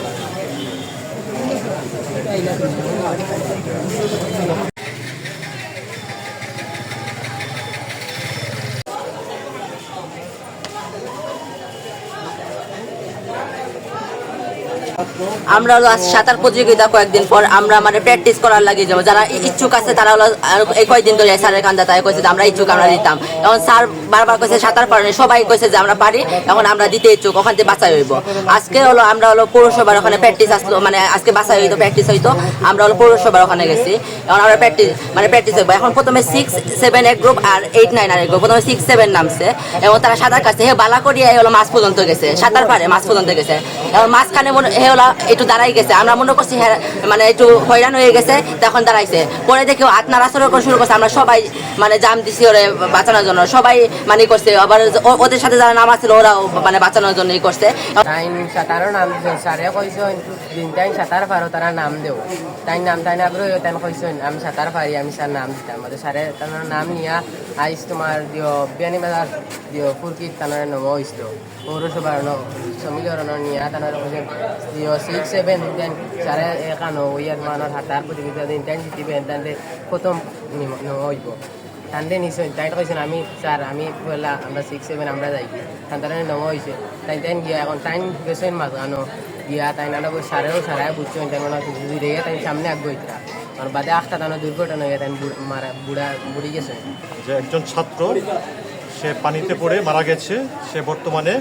では、今日は最後の「ラヴィット!」আমরা সাঁতার প্রতিযোগিতা কয়েকদিন পর আমরা মানে প্র্যাকটিস করার লাগে যাব যারা ইচ্ছুক আছে তারা হলো এই কয়েকদিন ধরে স্যারের কান্দা তাই কইছে যে আমরা ইচ্ছুক, আমরা দিতাম। এখন স্যার বারবার কইছে সাঁতার পারেনি সবাই কইছে যে আমরা পারি এখন আমরা দিতে ইচ্ছুক, ওখান থেকে বাঁচাই হইব। আজকে হলো আমরা হলো পৌরসভার ওখানে প্র্যাকটিস আসলো মানে আজকে বাঁচাই হইতো প্র্যাকটিস হইতো, আমরা হলো পৌরসভার ওখানে গেছি। এখন আমরা প্র্যাকটিস মানে প্র্যাকটিস হইব। এখন প্রথমে সিক্স সেভেন এক গ্রুপ আর এইট নাইন আর এক গ্রুপ প্রথমে সিক্স সেভেন নামছে। এবং তারা সাঁতার কাছে হে বালা করিয়া হলো মাছ পর্যন্ত গেছে। সাঁতার পারে মাছ পর্যন্ত গেছে। এখন মাঝখানে মনে হলো একটু দাঁড়াই গেছে। আমরা মনে করছি হ্যাঁ মানে একটু হয়রান হয়ে গেছে, তখন দাঁড়াইছে। পরে দেখি আসর করে শুরু করছে। আমরা সবাই মানে জাম দিছি ওরে বাঁচানোর জন্য। সবাই মানে করছে। আবার ওদের সাথে যারা নাম আছিল ওরাও মানে বাঁচানোর জন্য ই করছে। সাঁতারও নাম স্যারে তাই সাঁতার পারো, তারা নাম দেও। তাই নাম, তাই তাই আমি সাঁতার পারি, আমি স্যার নাম দিতাম। স্যারে তার নাম নিয়া আইস তোমার দিও, বিয়ানি বাজার দিও ফুরকিত তার নম হইছিল পৌরসভার নিয়া তার দিও সিক্স সেভেন দেন স্যারে একানো ইয়ার মানর হাতার প্রতিযোগিতা দিন তাই জিতিবেন তাই প্রথম নম হইব তান্ডে নিশ্চয় তাই কইছেন আমি স্যার আমি বললা আমরা সিক্স সেভেন আমরা যাই তান্তারে নম হয়েছে তাই তাই গিয়া এখন টাইম গেছেন মাঝখানো গিয়া তাই না সারেও সারায় বুঝছেন তাই মানে যদি রেগে তাই সামনে আগ গইতরা আর বাদে আখটা তানো দুর্ঘটনা হয়ে তাই বুড়- বুড়া বুড়ি গেছে যে একজন ছাত্র সে পানিতে পড়ে মারা গেছে। সে বর্তমানে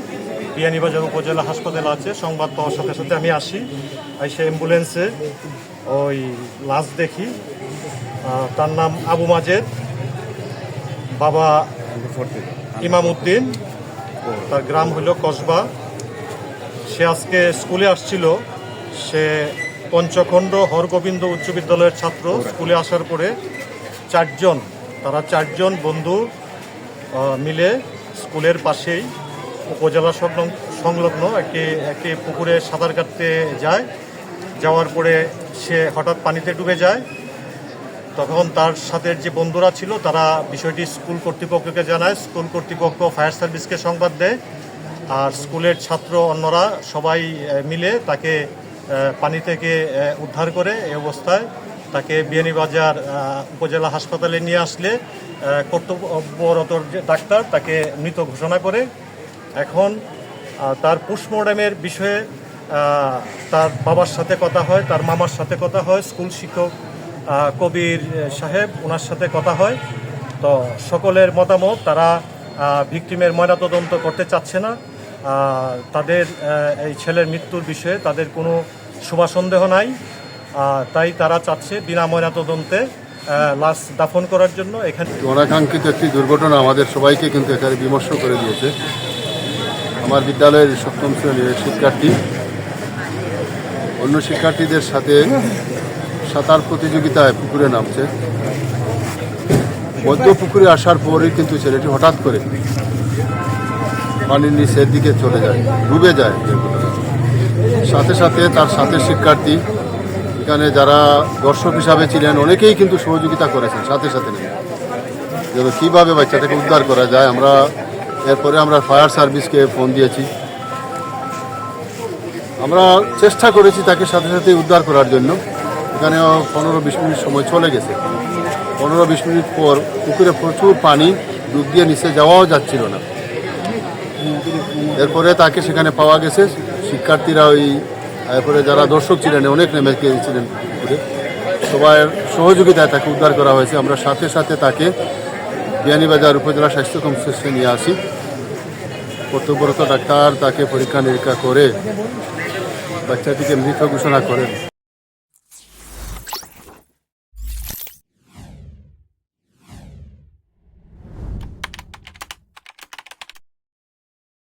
বিয়ানীবাজার উপজেলা হাসপাতালে আছে। সংবাদ পাওয়ার সাথে সাথে আমি আসি। আর সে অ্যাম্বুলেন্সে ওই লাশ দেখি। তার নাম আবু মাজেদ। বাবা ইমাম উদ্দিন তার গ্রাম হইল কসবা। সে আজকে স্কুলে আসছিল। সে পঞ্চখণ্ড হরগোবিন্দ উচ্চ বিদ্যালয়ের ছাত্র। স্কুলে আসার পরে চারজন, তারা চারজন বন্ধু মিলে স্কুলের পাশেই উপজেলা সংলগ্ন- সংলগ্ন একটি একটি পুকুরে সাঁতার কাটতে যায়। যাওয়ার পরে সে হঠাৎ পানিতে ডুবে যায়। তখন তার সাথে যে বন্ধুরা ছিল, তারা বিষয়টি স্কুল কর্তৃপক্ষকে জানায়। স্কুল কর্তৃপক্ষ ফায়ার সার্ভিসকে সংবাদ দেয়। আর স্কুলের ছাত্র অন্যরা সবাই মিলে তাকে পানি থেকে উদ্ধার করে এই অবস্থায় তাকে বিয়ানীবাজার উপজেলা হাসপাতালে নিয়ে আসলে কর্তব্যরত ডাক্তার তাকে মৃত ঘোষণা করে। এখন তার পোস্টমর্টমের বিষয়ে তার বাবার সাথে কথা হয়, তার মামার সাথে কথা হয়, স্কুল শিক্ষক কবির সাহেব ওনার সাথে কথা হয়। তো সকলের মতামত, তারা ভিকটিমের ময়নাতদন্ত করতে চাচ্ছে না। তাদের এই ছেলের মৃত্যুর বিষয়ে তাদের কোনো শুভা সন্দেহ নাই। তাই তারা চাচ্ছে বিনা ময়নাতদন্তে লাশ দাফন করার জন্য এখানে অনাকাঙ্ক্ষিত একটি দুর্ঘটনা আমাদের সবাইকে কিন্তু এখানে বিমর্ষ করে দিয়েছে। আমার বিদ্যালয়ের সপ্তম শ্রেণির শিক্ষার্থী। অন্য শিক্ষার্থীদের সাথে সাঁতার প্রতিযোগিতায় পুকুরে নামছে। মধ্য পুকুরে আসার পরই কিন্তু ছেলেটি হঠাৎ করে পানির নিচের দিকে চলে যায়, ডুবে যায়। সাথে সাথে তার সাথে শিক্ষার্থী এখানে যারা দর্শক হিসাবে ছিলেন, অনেকেই কিন্তু সহযোগিতা করেছেন, সাথে সাথে নেমে। যে কীভাবে বাচ্চাটাকে উদ্ধার করা যায়, আমরা এরপরে আমরা ফায়ার সার্ভিসকে ফোন দিয়েছি। আমরা চেষ্টা করেছি তাকে সাথে সাথে উদ্ধার করার জন্য। এখানে পনেরো বিশ মিনিট সময় চলে গেছে। পনেরো বিশ মিনিট পর পুকুরে প্রচুর পানি, ডুব দিয়ে নিচে যাওয়াও যাচ্ছিল না। এরপরে তাকে সেখানে পাওয়া গেছে। শিক্ষার্থীরা ওই এরপরে যারা দর্শক ছিলেন, অনেক নেমে গিয়েছিলেন সবাই সহযোগিতায় তাকে উদ্ধার করা হয়েছে। আমরা সাথে সাথে তাকে বিয়ানীবাজার উপজেলা স্বাস্থ্য কমপ্লেক্সে নিয়ে আসি। কর্তব্যরত ডাক্তার তাকে পরীক্ষা নিরীক্ষা করে বাচ্চাটিকে মৃত ঘোষণা করেন।